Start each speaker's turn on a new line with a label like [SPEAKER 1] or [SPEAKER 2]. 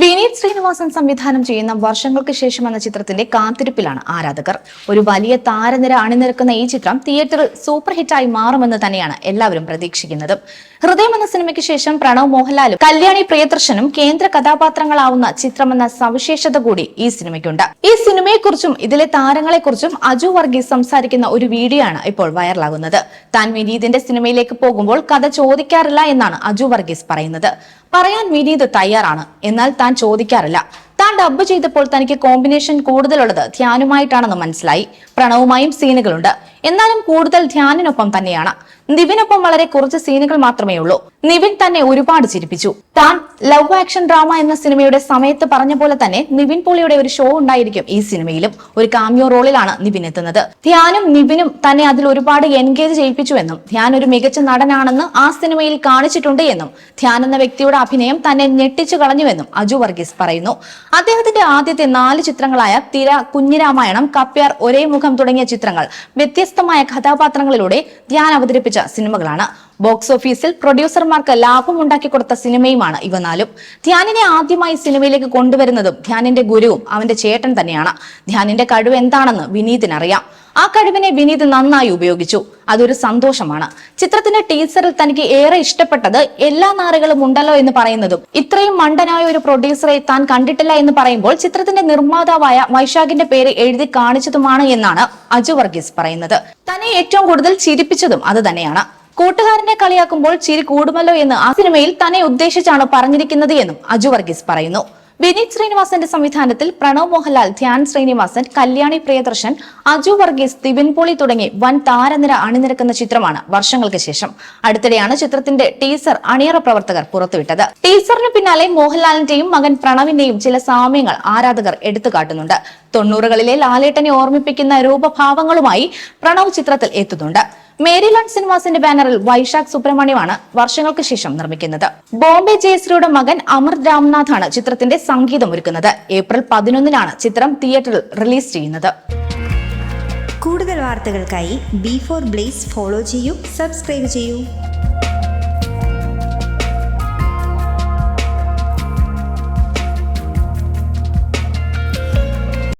[SPEAKER 1] വിനീത് ശ്രീനിവാസൻ സംവിധാനം ചെയ്യുന്ന വർഷങ്ങൾക്ക് ശേഷം എന്ന ചിത്രത്തിന്റെ കാത്തിരിപ്പിലാണ് ആരാധകർ. ഒരു വലിയ താരനിര അണിനിരക്കുന്ന ഈ ചിത്രം തിയേറ്ററിൽ സൂപ്പർ ഹിറ്റായി മാറുമെന്ന് തന്നെയാണ് എല്ലാവരും പ്രതീക്ഷിക്കുന്നത്. ഹൃദയം എന്ന സിനിമയ്ക്ക് ശേഷം പ്രണവ് മോഹൻലാലും കല്യാണി പ്രിയദർശനും കേന്ദ്ര കഥാപാത്രങ്ങളാവുന്ന ചിത്രമെന്ന സവിശേഷത കൂടി ഈ സിനിമയ്ക്കുണ്ട്. ഈ സിനിമയെക്കുറിച്ചും ഇതിലെ താരങ്ങളെക്കുറിച്ചും അജു വർഗീസ് സംസാരിക്കുന്ന ഒരു വീഡിയോ ആണ് ഇപ്പോൾ വൈറലാകുന്നത്. താൻ വിനീതിന്റെ സിനിമയിലേക്ക് പോകുമ്പോൾ കഥ ചോദിക്കാറില്ല എന്നാണ് അജു വർഗീസ് പറയുന്നത്. പറയാൻ വിനീത് തയ്യാറാണ്. എന്നാൽ താൻ ചോദിക്കാറില്ല. താൻ ഡബ്ബ് ചെയ്തപ്പോൾ തനിക്ക് കോമ്പിനേഷൻ കൂടുതലുള്ളത് ധ്യാനുമായിട്ടാണെന്ന് മനസ്സിലായി. പ്രണവുമായും സീനുകളുണ്ട്. എന്നാലും കൂടുതൽ ധ്യാനിനൊപ്പം തന്നെയാണ്. ദിവിനൊപ്പം വളരെ കുറച്ച് സീനുകൾ മാത്രമേ ഉള്ളൂ നിവിൻ തന്നെ ഒരുപാട് ചിരിപ്പിച്ചു. താൻ ലവ് ആക്ഷൻ ഡ്രാമ എന്ന സിനിമയുടെ സമയത്ത് പറഞ്ഞ പോലെ തന്നെ നിവിൻ പോളിയുടെ ഒരു ഷോ ഉണ്ടായിരിക്കും ഈ സിനിമയിലും. ഒരു കാമ്യോ റോളിലാണ് നിവിൻ എത്തുന്നത്. ധ്യാനും നിവിനും തന്നെ അതിൽ ഒരുപാട് എൻഗേജ് ചെയ്യിപ്പിച്ചുവെന്നും ധ്യാൻ ഒരു മികച്ച നടനാണെന്ന് ആ സിനിമയിൽ കാണിച്ചിട്ടുണ്ട് എന്നും ധ്യാൻ എന്ന വ്യക്തിയുടെ അഭിനയം തന്നെ ഞെട്ടിച്ചു കളഞ്ഞുവെന്നും അജു വർഗീസ് പറയുന്നു. അദ്ദേഹത്തിന്റെ ആദ്യത്തെ നാല് ചിത്രങ്ങളായ തിര കുഞ്ഞിരാമായണം കപ്യാർ ഒരേ മുഖം തുടങ്ങിയ ചിത്രങ്ങൾ വ്യത്യസ്തമായ കഥാപാത്രങ്ങളിലൂടെ ധ്യാൻ അവതരിപ്പിച്ച സിനിമകളാണ്. ബോക്സ് ഓഫീസിൽ പ്രൊഡ്യൂസർമാർക്ക് ലാഭം ഉണ്ടാക്കി കൊടുത്ത സിനിമയുമാണ് ഇവ നാലും. ധ്യാനിനെ ആദ്യമായി സിനിമയിലേക്ക് കൊണ്ടുവരുന്നതും ധ്യാനിന്റെ ഗുരുവും അവന്റെ ചേട്ടൻ തന്നെയാണ്. ധ്യാനിന്റെ കഴിവ് എന്താണെന്ന് വിനീതിനറിയാം. ആ കഴിവിനെ വിനീത് നന്നായി ഉപയോഗിച്ചു. അതൊരു സന്തോഷമാണ്. ചിത്രത്തിന്റെ ടീസറിൽ തനിക്ക് ഏറെ ഇഷ്ടപ്പെട്ടത് എല്ലാ നാറുകളും ഉണ്ടല്ലോ എന്ന് പറയുന്നതും ഇത്രയും മണ്ടനായ ഒരു പ്രൊഡ്യൂസറെ താൻ കണ്ടിട്ടില്ല എന്ന് പറയുമ്പോൾ ചിത്രത്തിന്റെ നിർമ്മാതാവായ വൈശാഖിന്റെ പേര് എഴുതി കാണിച്ചതുമാണ് എന്നാണ് അജു വർഗീസ് പറയുന്നത്. തന്നെ ഏറ്റവും കൂടുതൽ ചിരിപ്പിച്ചതും അത് തന്നെയാണ്. കൂട്ടുകാരനെ കളിയാക്കുമ്പോൾ ചിരി കൂടുമല്ലോ എന്ന് ആ സിനിമയിൽ തന്നെ ഉദ്ദേശിച്ചാണ് പറഞ്ഞിരിക്കുന്നത് എന്നും അജു വർഗീസ് പറയുന്നു. വിനീത് ശ്രീനിവാസന്റെ സംവിധാനത്തിൽ പ്രണവ് മോഹൻലാൽ ധ്യാൻ ശ്രീനിവാസൻ കല്യാണി പ്രിയദർശൻ അജു വർഗീസ് തിബിൻ പോളി തുടങ്ങി വൻ താരനിര അണിനിരക്കുന്ന ചിത്രമാണ് വർഷങ്ങൾക്ക് ശേഷം. അടുത്തിടെയാണ് ചിത്രത്തിന്റെ ടീസർ അണിയറ പ്രവർത്തകർ പുറത്തുവിട്ടത്. ടീസറിന് പിന്നാലെ മോഹൻലാലിന്റെയും മകൻ പ്രണവിന്റെയും ചില സാമ്യങ്ങൾ ആരാധകർ എടുത്തു കാട്ടുന്നുണ്ട്. തൊണ്ണൂറുകളിലെ ലാലേട്ടനെ ഓർമ്മിപ്പിക്കുന്ന രൂപഭാവങ്ങളുമായി പ്രണവ് ചിത്രത്തിൽ എത്തുന്നുണ്ട്. മേരിലാൻഡ് സിനിമാസിന്റെ ബാനറിൽ വൈശാഖ് സുബ്രഹ്മണ്യമാണ് വർഷങ്ങൾക്ക് ശേഷം നിർമ്മിക്കുന്നത്. ബോംബെ ജയശ്രീയുടെ മകൻ അമർ രാംനാഥാണ് ചിത്രത്തിന്റെ സംഗീതം ഒരുക്കുന്നത് ഏപ്രിൽ പതിനൊന്നിനാണ് ചിത്രം തിയേറ്ററിൽ റിലീസ് ചെയ്യുന്നത്.
[SPEAKER 2] കൂടുതൽ വാർത്തകൾക്കായി ബി ഫോർ ബ്ലേസ് ഫോളോ ചെയ്യൂ സബ്സ്ക്രൈബ് ചെയ്യൂ.